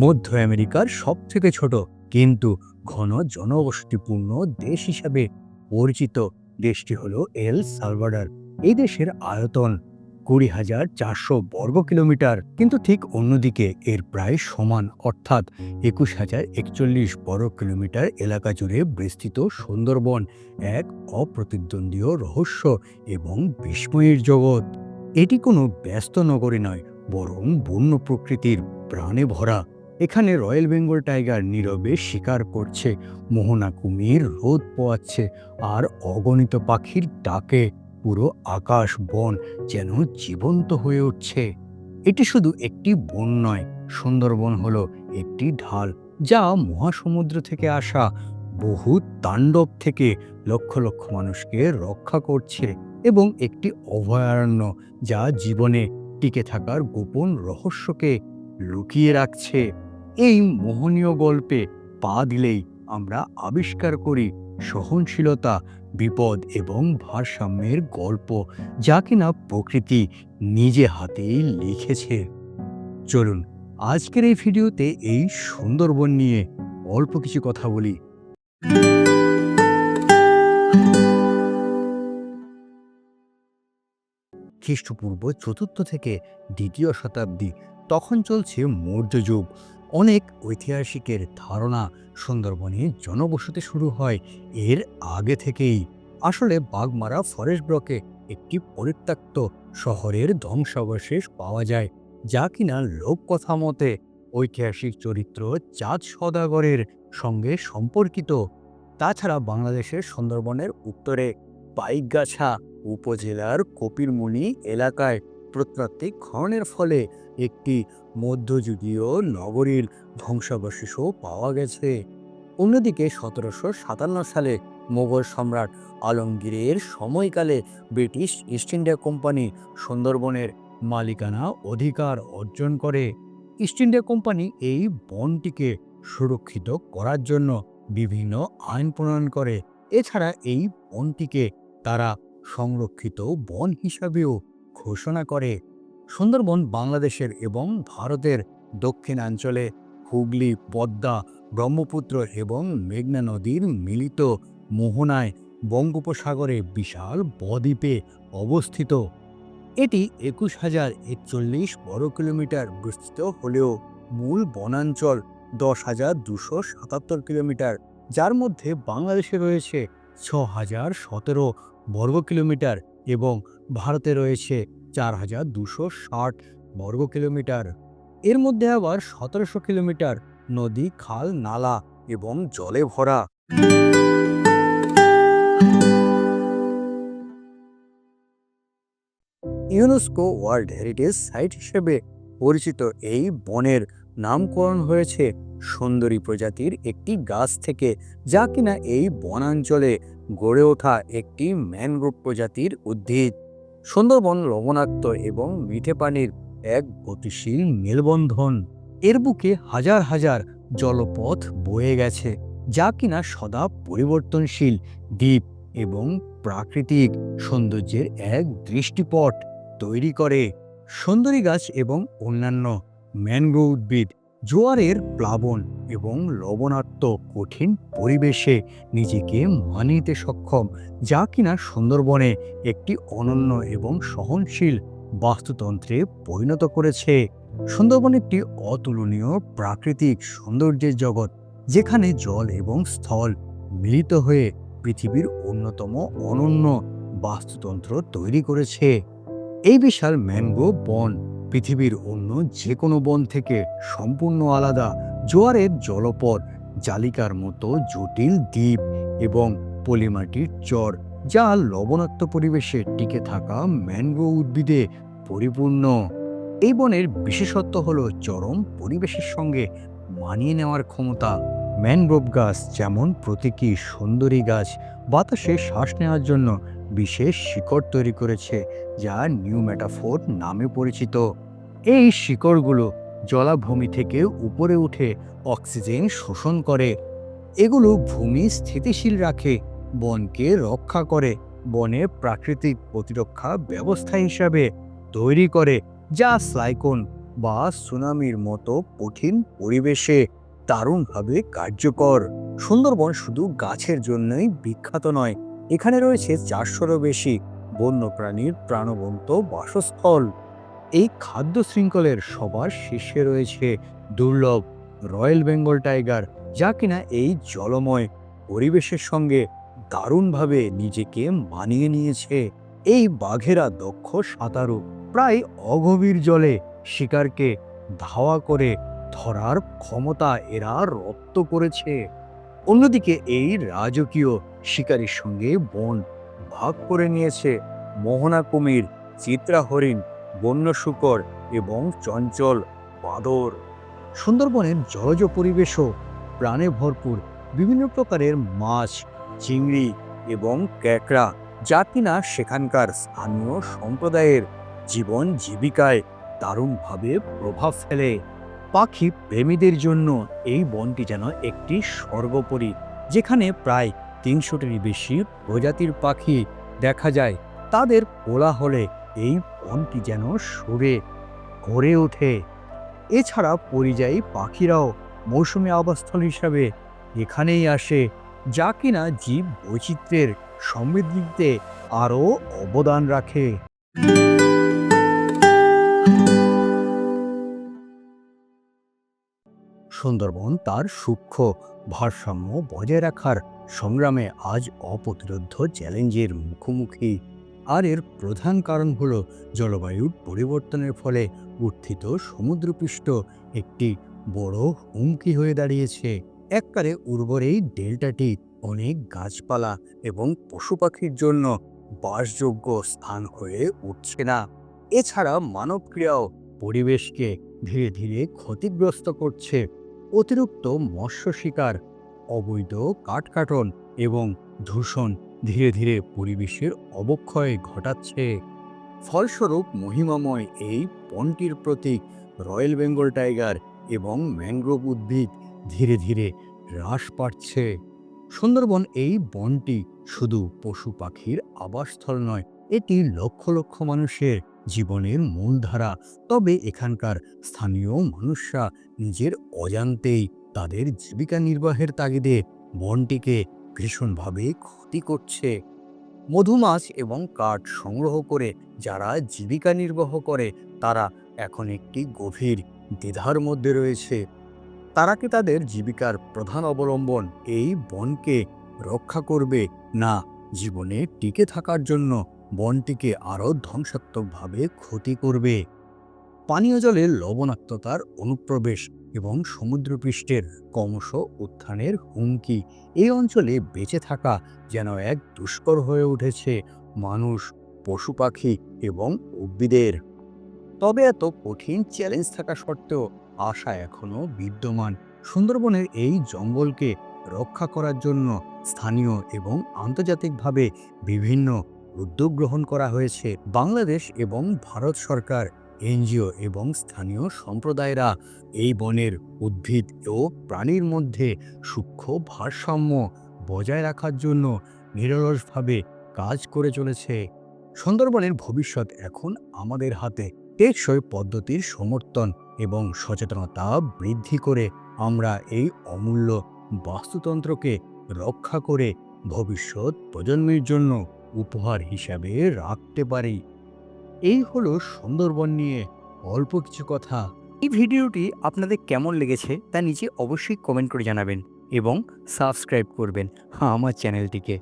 মধ্য আমেরিকার সব থেকে ছোট, কিন্তু ঘন জনবসতিপূর্ণ দেশ হিসাবে পরিচিত দেশটি হলো এল সালভাডার। এই দেশের আয়তন কুড়ি হাজার চারশো বর্গ কিলোমিটার, কিন্তু ঠিক অন্যদিকে এর প্রায় সমান, অর্থাৎ একুশ হাজার একচল্লিশ বর্গ কিলোমিটার এলাকা জুড়ে বিস্তৃত সুন্দরবন এক অপ্রতিদ্বন্দ্বী রহস্য এবং বিস্ময়ের জগৎ। এটি কোনো ব্যস্ত নগরী নয়, বরং বন্য প্রকৃতির প্রাণে ভরা। এখানে রয়্যাল বেঙ্গল টাইগার নীরবে শিকার করছে, মোহনা কুমির রোদ পোয়াচ্ছে, আর অগণিত পাখির ডাকে পুরো আকাশ বন যেন জীবন্ত হয়ে উঠছে। এটি শুধু একটি বন নয়, সুন্দরবন হলো একটি ঢাল যা মহাসমুদ্র থেকে আসা বহু তাণ্ডব থেকে লক্ষ লক্ষ মানুষকে রক্ষা করছে এবং একটি অভয়ারণ্য যা জীবনে টিকে থাকার গোপন রহস্যকে লুকিয়ে রাখছে। এই মোহনীয় গল্পে পা দিলেই আমরা আবিষ্কার করি সহনশীলতা, বিপদ এবং ভারসাম্যের গল্প যা কিনা প্রকৃতি নিজে হাতেই লিখেছে। চলুন, আজকের এই ভিডিওতে এই সুন্দরবন নিয়ে অল্প কিছু কথা বলি। খ্রিস্টপূর্ব চতুর্থ থেকে দ্বিতীয় শতাব্দী, তখন চলছে মৌর্য যুগ অনেক ঐতিহাসিকের ধারণা সুন্দরবনে জনবসতি শুরু হয় এর আগে থেকেই। আসলে বাগমারা ফরেস্ট ব্লকে একটি পরিত্যক্ত শহরের ধ্বংসাবশেষ পাওয়া যায়, যা কিনা লোককথা মতে ঐতিহাসিক চরিত্র চাঁদ সদাগরের সঙ্গে সম্পর্কিত। তাছাড়া বাংলাদেশের সুন্দরবনের উত্তরে পাইকগাছা উপজেলার কপিরমুনি এলাকায় প্রত্নতাত্ত্বিক খননের ফলে একটি মধ্যযুগীয় নগরীর ধ্বংসাবশেষও পাওয়া গেছে। অন্যদিকে সতেরোশো সাতান্ন সালে মোগল সম্রাট আলমগীরের সময়কালে ব্রিটিশ ইস্ট ইন্ডিয়া কোম্পানি সুন্দরবনের মালিকানা অধিকার অর্জন করে। ইস্ট ইন্ডিয়া কোম্পানি এই বনটিকে সুরক্ষিত করার জন্য বিভিন্ন আইন প্রণয়ন করে। এছাড়া এই বনটিকে তারা সংরক্ষিত বন হিসাবেও ঘোষণা করে সুন্দরবন বাংলাদেশের এবং ভারতের দক্ষিণাঞ্চলে হুগলি, পদ্মা, ব্রহ্মপুত্র এবং মেঘনা নদীর মিলিত মোহনায় বঙ্গোপসাগরে বিশাল বদ্বীপে অবস্থিত। এটি একুশ হাজার একচল্লিশ বর্গ কিলোমিটার বিস্তৃত হলেও মূল বনাঞ্চল দশ হাজার দুশো সাতাত্তর কিলোমিটার, যার মধ্যে বাংলাদেশে রয়েছে ছ হাজার সতেরো বর্গ কিলোমিটার। এবং ভারতে রয়েছে চার হাজার দুশো ষাট বর্গ কিলোমিটার। এর মধ্যে আবার সতেরোশো কিলোমিটার নদী, খাল, নালা এবং জলে ভরা। ইউনেস্কো ওয়ার্ল্ড হেরিটেজ সাইট হিসেবে পরিচিত এই বনের নামকরণ হয়েছে সুন্দরী প্রজাতির একটি গাছ থেকে, যা কিনা এই বনাঞ্চলে গড়ে ওঠা একটি ম্যানগ্রোভ প্রজাতির উদ্ভিদ। সুন্দরবন লবণাক্ত এবং মিঠে পানির এক গতিশীল মেলবন্ধন। এর বুকে হাজার হাজার জলপথ বয়ে গেছে, যা কিনা সদা পরিবর্তনশীল, দ্বীপ এবং প্রাকৃতিক সৌন্দর্যের এক দৃষ্টিপট তৈরি করে। সুন্দরী গাছ এবং অন্যান্য ম্যানগ্রোভ উদ্ভিদ জোয়ারের প্লাবন এবং লবণাক্ত কঠিন পরিবেশে নিজেকে মানিয়ে নিতে সক্ষম, যা কিনা সুন্দরবনে একটি অনন্য এবং সহনশীল বাস্তুতন্ত্রে পরিণত করেছে। সুন্দরবন একটি অতুলনীয় প্রাকৃতিক সৌন্দর্যের জগৎ, যেখানে জল এবং স্থল মিলিত হয়ে পৃথিবীর অন্যতম অনন্য বাস্তুতন্ত্র তৈরি করেছে। এই বিশাল ম্যানগ্রোভ বন পৃথিবীর অন্য যে কোনো বন থেকে সম্পূর্ণ আলাদা জোয়ারের জলপথ, জালিকার মতো জটিল দ্বীপ এবং পলিমাটির চর, যা লবণাক্ত পরিবেশে টিকে থাকা ম্যানগ্রোভ উদ্ভিদে পরিপূর্ণ। এই বনের বিশেষত্ব হল চরম পরিবেশের সঙ্গে মানিয়ে নেওয়ার ক্ষমতা। ম্যানগ্রোভ গাছ যেমন প্রতীকী সুন্দরী গাছ, বাতাসে শ্বাস নেওয়ার জন্য বিশেষ শিকড় তৈরি করেছে, যা নিউ মেটাফোর নামে পরিচিত। এই শিকড়গুলো জলাভূমি থেকে উপরে উঠে অক্সিজেন শোষণ করে। এগুলো ভূমি স্থিতিশীল রাখে, বনকে রক্ষা করে, বনে প্রাকৃতিক প্রতিরক্ষা ব্যবস্থা হিসাবে তৈরি করে, যা স্লাইকোন বা সুনামির মতো কঠিন পরিবেশে দারুণভাবে কার্যকর। সুন্দরবন শুধু গাছের জন্যই বিখ্যাত নয় এখানে রয়েছে চারশোরও বেশি বন্যপ্রাণীর প্রাণবন্ত বাসস্থল। এই খাদ্য শৃঙ্খলের সবার শীর্ষে রয়েছে দুর্লভ রয়্যাল বেঙ্গল টাইগার, যা কিনা এই জলময় পরিবেশের সঙ্গে দারুণভাবে নিজেকে মানিয়ে নিয়েছে। এই বাঘেরা দক্ষ সাঁতারু, প্রায় অগভীর জলে শিকারকে ধাওয়া করে ধরার ক্ষমতা এরা রপ্ত করেছে। অন্যদিকে এই রাজকীয় শিকারীর সঙ্গে বন ভাগ করে নিয়েছে। মোহনা কুমির, চিত্রা হরিণ, বন্য শুকর এবং চঞ্চল বাঁদর। সুন্দরবনের জলজ পরিবেশও প্রাণে ভরপুর। বিভিন্ন প্রকারের মাছ, চিংড়ি এবং ক্যাকড়া যা কিনা সেখানকার স্থানীয় সম্প্রদায়ের জীবন জীবিকায় দারুণভাবে প্রভাব ফেলে। পাখি প্রেমীদের জন্য এই বনটি যেন একটি সর্বোপরি যেখানে প্রায় তিনশোটির বেশি প্রজাতির পাখি দেখা যায়। তাদের কোলাহলে এই বনটি যেন সুরে, গড়ে ওঠে। এছাড়া পরিযায়ী পাখিরাও মৌসুমি আবাসস্থল হিসাবে এখানেই আসে, যা কিনা জীব বৈচিত্র্যের সমৃদ্ধিতে আরও অবদান রাখে। সুন্দরবন তার সূক্ষ্ম ভারসাম্য বজায় রাখার সংগ্রামে আজ অপ্রতিরোধ্য চ্যালেঞ্জের মুখোমুখি। আর এর প্রধান কারণ হল জলবায়ুর পরিবর্তনের ফলে উত্থিত সমুদ্রপৃষ্ঠ একটি বড় হুমকি হয়ে দাঁড়িয়েছে। এককালে উর্বর এই ডেল্টাটি অনেক গাছপালা এবং পশু পাখির জন্য বাসযোগ্য স্থান হয়ে উঠছে না। এছাড়া মানবক্রিয়াও পরিবেশকে ধীরে ধীরে ক্ষতিগ্রস্ত করছে। অতিরিক্ত মৎস্য শিকার, অবৈধ কাঠকাটন এবং দূষণ ধীরে ধীরে পরিবেশের অবক্ষয় ঘটাচ্ছে। ফলস্বরূপ, মহিমাময় এই বনটির প্রতীক রয়্যাল বেঙ্গল টাইগার এবং ম্যানগ্রোভ উদ্ভিদ ধীরে ধীরে হ্রাস পাচ্ছে। সুন্দরবন এই বনটি শুধু পশু পাখির আবাসস্থল নয়, এটি লক্ষ লক্ষ মানুষের জীবনের মূলধারা। তবে এখানকার স্থানীয় মানুষরা নিজের অজান্তেই তাদের জীবিকা নির্বাহের তাগিদে বনটিকে ভীষণভাবে ক্ষতি করছে। মধুমাছ এবং কাঠ সংগ্রহ করে যারা জীবিকা নির্বাহ করে, তারা এখন একটি গভীর দ্বিধার মধ্যে রয়েছে। তারা কি তাদের জীবিকার প্রধান অবলম্বন এই বনকে রক্ষা করবে না জীবনে টিকে থাকার জন্য বনটিকে আরও ধ্বংসাত্মকভাবে ক্ষতি করবে। পানীয় জলের লবণাক্ততার অনুপ্রবেশ এবং সমুদ্রপৃষ্ঠের ক্রমশ উত্থানের হুমকি এই অঞ্চলে বেঁচে থাকা যেন এক দুষ্কর হয়ে উঠেছে মানুষ পশু পাখি এবং উদ্ভিদের। তবে এত কঠিন চ্যালেঞ্জ থাকা সত্ত্বেও আশা এখনও বিদ্যমান। সুন্দরবনের এই জঙ্গলকে রক্ষা করার জন্য স্থানীয় এবং আন্তর্জাতিকভাবে বিভিন্ন উদ্যোগ গ্রহণ করা হয়েছে বাংলাদেশ এবং ভারত সরকার, এনজিও এবং স্থানীয় সম্প্রদায়রা এই বনের উদ্ভিদ ও প্রাণীর মধ্যে সূক্ষ্ম ভারসাম্য বজায় রাখার জন্য নিরলসভাবে কাজ করে চলেছে। সুন্দরবনের ভবিষ্যৎ এখন আমাদের হাতে টেকসই পদ্ধতির সমর্থন এবং সচেতনতা বৃদ্ধি করে আমরা এই অমূল্য বাস্তুতন্ত্রকে রক্ষা করে ভবিষ্যৎ প্রজন্মের জন্য উপহার হিসাবে রাখতে পারি। এই হলো সুন্দরবন নিয়ে অল্প কিছু কথা। এই ভিডিওটি আপনাদের কেমন লেগেছে তা নিচে অবশ্যই কমেন্ট করে জানাবেন এবং সাবস্ক্রাইব করবেন আমার চ্যানেলটিকে।